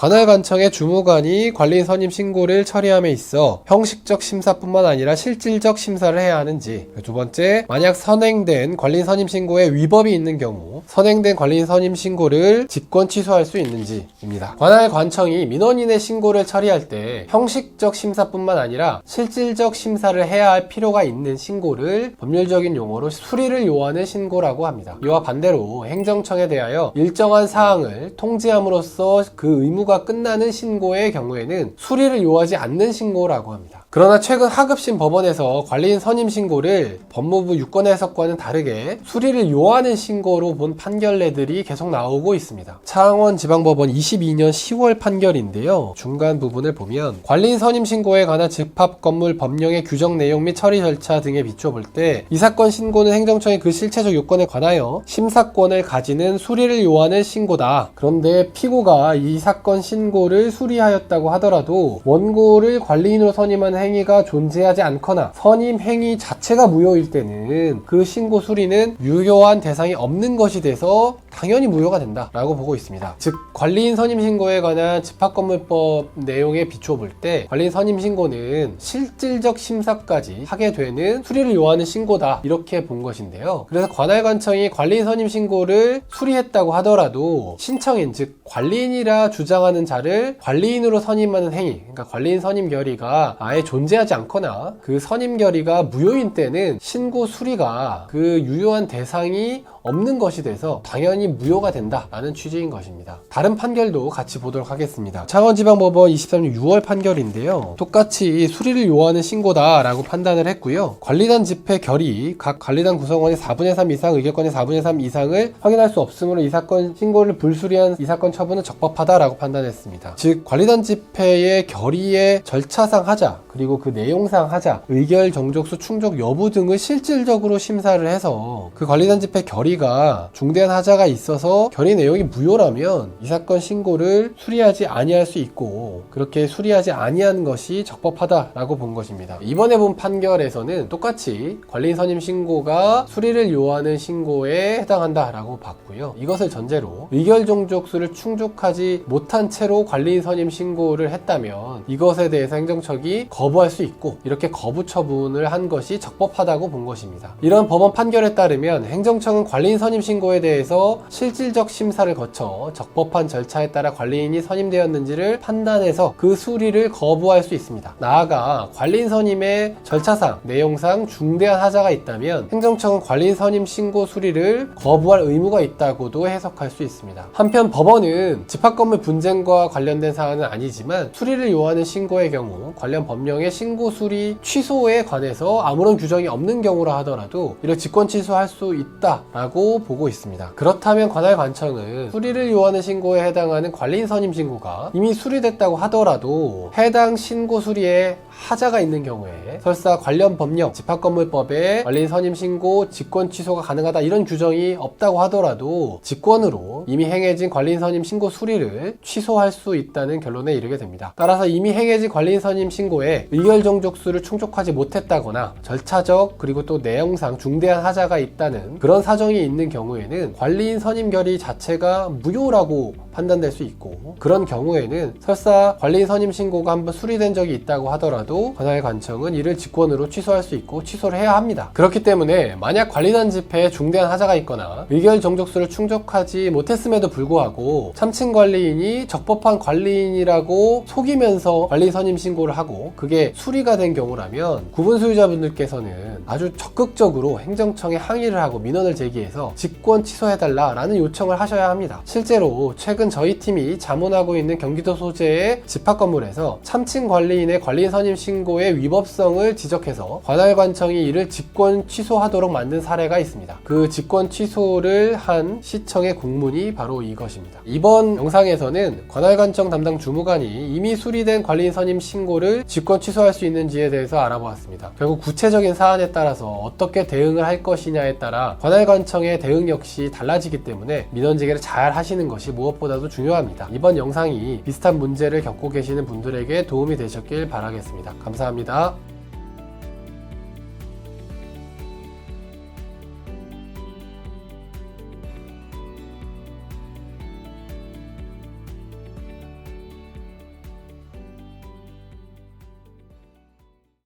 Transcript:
관할관청의 주무관이 관리인 선임 신고를 처리함에 있어 형식적 심사뿐만 아니라 실질적 심사를 해야 하는지 두 번째 만약 선행된 관리인 선임 신고에 위법이 있는 경우 선행된 관리인 선임 신고를 직권 취소할 수 있는지입니다. 관할관청이 민원인의 신고를 처리할 때 형식적 심사뿐만 아니라 실질적 심사를 해야 할 필요가 있는 신고를 법률적인 용어로 수리를 요하는 신고라고 합니다. 이와 반대로 행정청에 대하여 일정한 사항을 통지함으로써 그 의무가 끝나는 신고의 경우에는 수리를 요하지 않는 신고라고 합니다. 그러나 최근 하급심 법원에서 관리인 선임 신고를 법무부 유권 해석과는 다르게 수리를 요하는 신고로 본 판결례들이 계속 나오고 있습니다. 창원 지방법원 22년 10월 판결인데요. 중간 부분을 보면 관리인 선임 신고에 관한 집합 건물 법령의 규정 내용 및 처리 절차 등에 비춰볼 때 이 사건 신고는 행정청의 그 실체적 요건에 관하여 심사권을 가지는 수리를 요하는 신고다. 그런데 피고가 이 사건 신고를 수리하였다고 하더라도 원고를 관리인으로 선임한 행위가 존재하지 않거나 선임 행위 자체가 무효일 때는 그 신고 수리는 유효한 대상이 없는 것이 돼서 당연히 무효가 된다라고 보고 있습니다. 즉 관리인 선임 신고에 관한 집합건물법 내용에 비추어 볼때 관리인 선임 신고는 실질적 심사까지 하게 되는 수리를 요하는 신고다 이렇게 본 것인데요. 그래서 관할관청이 관리인 선임 신고를 수리했다고 하더라도 신청인 즉 관리인이라 주장하는 자를 관리인으로 선임하는 행위 그러니까 관리인 선임 결의가 아예 존재하지 않거나 그 선임 결의가 무효인 때는 신고 수리가 그 유효한 대상이 없는 것이 돼서 당연히 무효가 된다라는 취지인 것입니다. 다른 판결도 같이 보도록 하겠습니다. 창원지방법원 23년 6월 판결인데요. 똑같이 수리를 요하는 신고다라고 판단을 했고요. 관리단 집회 결의 각 관리단 구성원의 4분의 3 이상 의결권의 4분의 3 이상을 확인할 수 없으므로 이 사건 신고를 불수리한 이 사건 처분은 적법하다라고 판단했습니다. 즉 관리단 집회의 결의의 절차상 하자 그리고 그 내용상 하자 의결 정족수 충족 여부 등을 실질적으로 심사를 해서 그 관리단 집회 결의 가 중대한 하자가 있어서 결의 내용이 무효라면 이 사건 신고를 수리하지 아니할 수 있고 그렇게 수리하지 아니한 것이 적법하다라고 본 것입니다. 이번에 본 판결에서는 똑같이 관리인 선임 신고가 수리를 요하는 신고에 해당한다라고 봤고요. 이것을 전제로 의결 종족수를 충족하지 못한 채로 관리인 선임 신고를 했다면 이것에 대해서 행정처이 거부할 수 있고 이렇게 거부 처분을 한 것이 적법하다고 본 것입니다. 이런 법원 판결에 따르면 행정청은 관리 인 선임 신고에 대해서 실질적 심사를 거쳐 적법한 절차에 따라 관리인이 선임되었는지를 판단해서 그 수리를 거부할 수 있습니다. 나아가 관리인 선임의 절차상, 내용상 중대한 하자가 있다면 행정청은 관리인 선임 신고 수리를 거부할 의무가 있다고도 해석할 수 있습니다. 한편 법원은 집합 건물 분쟁과 관련된 사안은 아니지만 수리를 요하는 신고의 경우 관련 법령의 신고 수리 취소에 관해서 아무런 규정이 없는 경우라 하더라도 이를 직권 취소할 수 있다라고 보고 있습니다. 그렇다면 관할 관청은 수리를 요하는 신고에 해당하는 관리인 선임 신고가 이미 수리됐다고 하더라도 해당 신고 수리에 하자가 있는 경우에 설사 관련 법령 집합건물법에 관리인 선임 신고 직권 취소가 가능하다 이런 규정이 없다고 하더라도 직권으로 이미 행해진 관리인 선임 신고 수리를 취소할 수 있다는 결론에 이르게 됩니다. 따라서 이미 행해진 관리인 선임 신고에 의결 종족수를 충족하지 못했다거나 절차적 그리고 또 내용상 중대한 하자가 있다는 그런 사정이 있는 경우에는 관리인 선임 결의 자체가 무효라고 판단될 수 있고 그런 경우에는 설사 관리인 선임 신고가 한번 수리된 적이 있다고 하더라도 관할 관청은 이를 직권으로 취소할 수 있고 취소를 해야 합니다. 그렇기 때문에 만약 관리단 집회에 중대한 하자가 있거나 의결 정족수를 충족하지 못했 음에도 불구하고 참친 관리인이 적법한 관리인이라고 속이면서 관리인 선임 신고를 하고 그게 수리가 된 경우라면 구분 소유자분들께서는 아주 적극적으로 행정청에 항의를 하고 민원을 제기해서 직권 취소해달라라는 요청을 하셔야 합니다. 실제로 최근 저희 팀이 자문하고 있는 경기도 소재의 집합 건물에서 참친 관리인의 관리인 선임 신고의 위법성을 지적해서 관할관청이 이를 직권 취소하도록 만든 사례가 있습니다. 그 직권 취소를 한 시청의 공문 이 바로 이것입니다. 이번 영상에서는 관할관청 담당 주무관이 이미 수리된 관리인 선임 신고를 직권 취소할 수 있는지에 대해서 알아보았습니다. 결국 구체적인 사안에 따라서 어떻게 대응을 할 것이냐에 따라 관할관청의 대응 역시 달라지기 때문에 민원 제기를 잘 하시는 것이 무엇보다도 중요합니다. 이번 영상이 비슷한 문제를 겪고 계시는 분들에게 도움이 되셨길 바라겠습니다. 감사합니다.